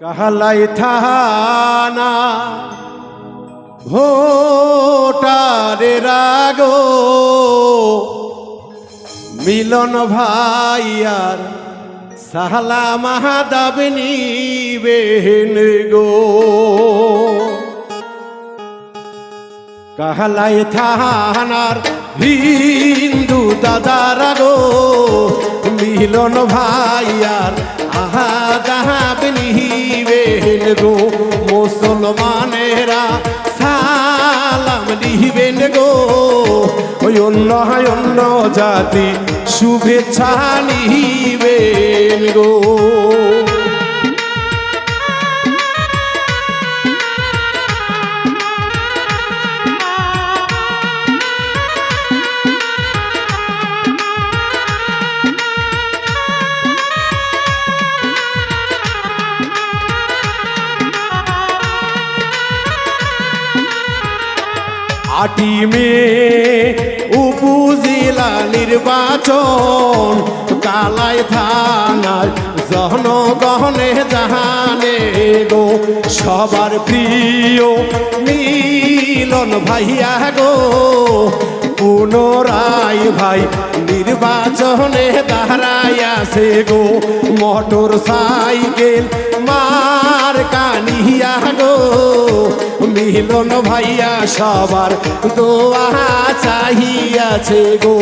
কাহালাই থানা ভোটারে রাগো মিলন ভাইয়ার সাহলা মাহাদাব নিবেন গো কাহালাই থানার হিন্দু দাদারা গো মিলন ভাইয়ার আহা যাহাব নিবেন গো মুসলমানেরা সালাম নিবেন গো। ওই অন্য অন্য জাতি শুভেচ্ছা নিবেন গো। আটি মে উপজেলা নির্বাচন, কালাই থানার জনগণে জাহানে গো, সবার প্রিয় মিলন ভাইয়া গো, পুনরায় ভাই নির্বাচনে দাঁড়াইয়াছে গো মোটর সাইকেল মার কানিয়া গো মিলন ভাইয়া সবার দোয়া চাহিয়াছে গো।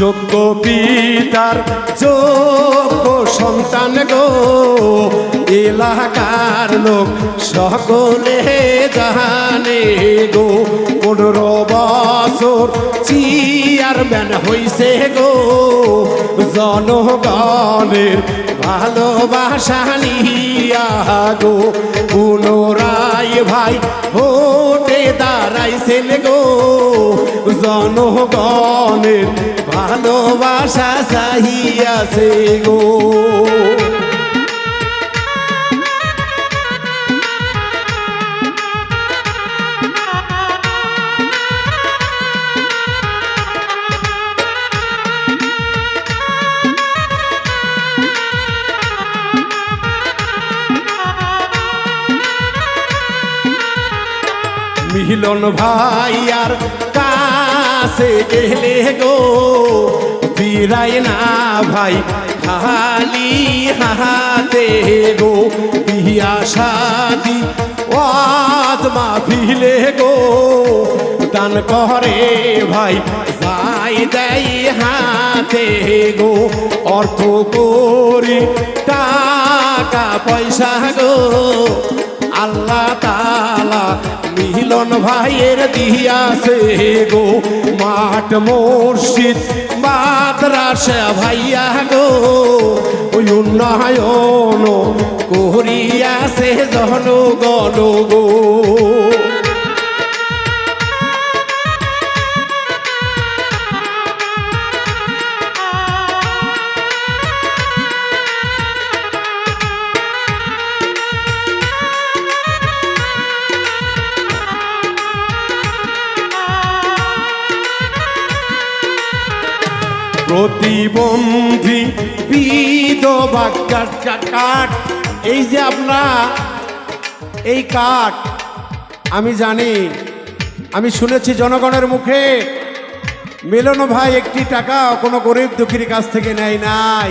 যোগ্য পিতার যোগ্য সন্তান গো। এলাকার লোক সকলে জানে গো, পনেরো বছর চেয়ারম্যান হইছে গো। জনগণের ভালোবাসা নিয়া গো, পুনরায় ভাই ভোটে দাঁড়াইছেন গো। জনগণের ভালোবাসা চাহিয়াছে গো। মিলন ভাইয়ার কাছে গেলে গো, ফিরাই না ভাই, খালি হাতে গো, বিয়া শাদি ওয়াজ মাহফিলে গো, দান করে ভাই যাই দেয় হাতে গো, অর্থ করি টাকা পয়সা গো, আল্লাহ তালা, মিলন ভাইয়ের দিয়াছে গো মাঠ মসজিদ। মাদ্রাসা ভাইয়া গো, ওই উন্নয়ন করিয়াছে জনগণ গো। প্রতিবন্ধী বিধবা কাট কাট এই যে আপনার এই কাঠ আমি জানি, আমি শুনেছি জনগণের মুখে, মিলন ভাই একটি টাকা কোনো গরিব দুঃখীর কাছ থেকে নেয় নাই।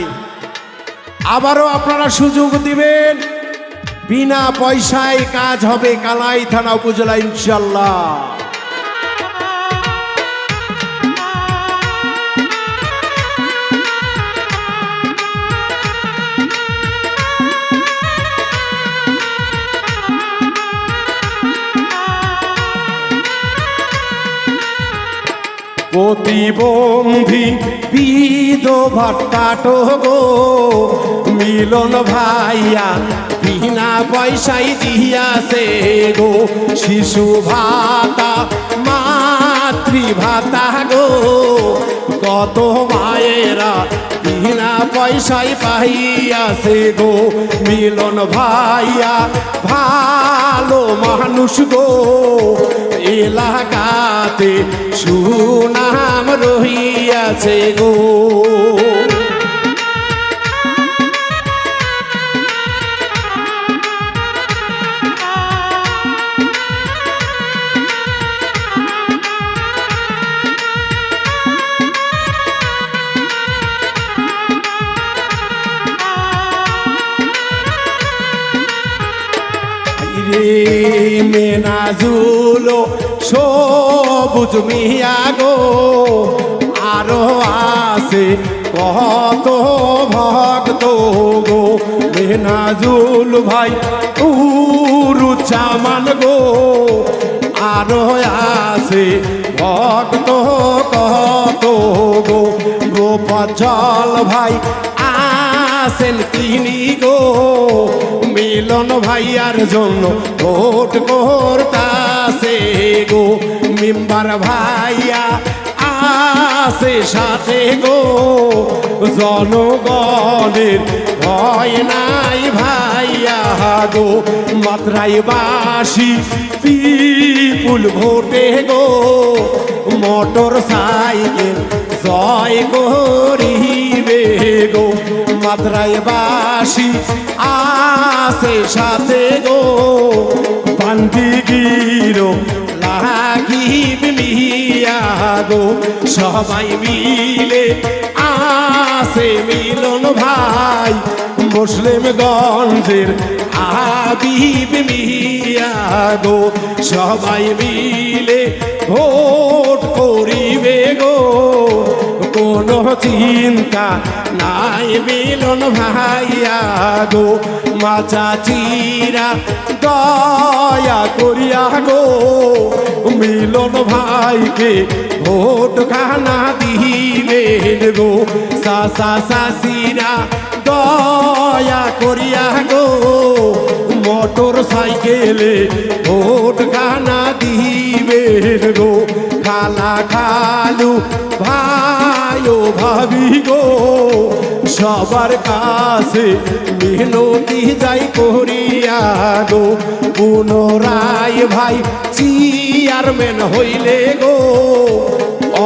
আবারও আপনারা সুযোগ দিবেন, বিনা পয়সায় কাজ হবে কালাই থানা উপজেলা ইনশাল্লাহ প্রতিবন্ধী পিদো ভট্টাটো গো মিলন ভাইয়া, বিনা পয়সাই দিয়াছে গো। শিশু ভাতা, মাতৃভাতা গো। কত মায়েরা বিনা পয়সায় পাইয়াছে গো মিলন ভাইয়া ভালো মানুষ গো। এলাকাতে সুনাম রহিয়াছে গো। রে মেনাজুলো সবুজ মিয়া গো। আরও আছে কত ভক্ত গো। মেনাজুল ভাই উরু চামান গো। আরও আছে ভক্ত কত গো। গোপাল ভাই আসেন তিনি গো। মিলন ভাইয়ার জন্য ভোট করতাছে গো, মিম্বার ভাইয়া আসে সাথে গো। জনগণের ভয় নাই ভাইয়া গো মাত্রাই বাসি বিপুল ভোটে গো। মোটর সাইকেল জয় করিবে গো মাত্রায় বাসি আসে সাথে গো। বান্দি গিরো লাগিবে মিয়া গো। সবাই মিলে আসে মিলন ভাই। মুসলিম গঞ্জের আবিব মিয়া গো। সবাই মিলে ভোট করিবে গো। কোনো চিন্তা নাই মিলন ভাইয়া গো। মাচা চিরা দয়া করিয়া গো। মিলন ভাইকে ভোট খানা দিবেন গো। সাসা সাসিরা দয়া করিয়া গো। মোটর সাইকেলে ভোট গানা দিবেন গো। খালা খালু ভাইও ভাবি গো। সবার কাছে মিনতি যাই করিয়া গো। পুনরায় ভাই চেয়ারম্যান হইলে গো।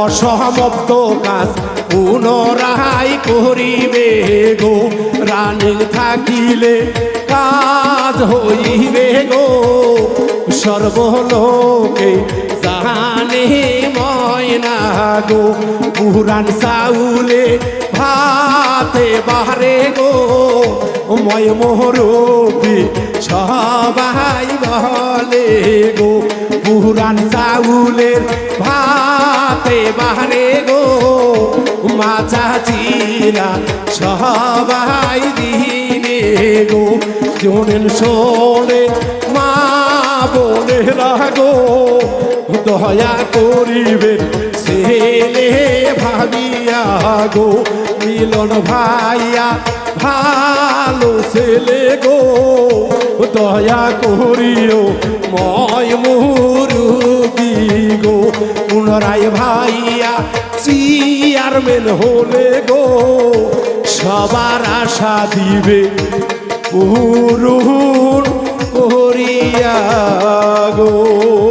অসমাপ্ত কাজ পুনরায় করিবে গো। রানী থাকিলে কাজ হইবে গো। সর্বলোকে জানে ময়না গো। পুরান সাউলে ভাতে বাহারে গো। ময় মোহরবি সবাই বলে গো। পুরান চাউলের ভাতে বাহারে গো। মাচা চিরা সবাই দিনে গো। জোনেন শোনে, মা বলে রাগো, দয়া করিবে ছেলে ভাবিয়া গো, মিলন ভাইয়া, ভালো ছেলে গো, দয়া করিও ময় মুরুগি গো, পুনরায় ভাইয়া চেয়ারম্যান হলে গো, সবার আশা দিবে পূরণ করিয়া গো।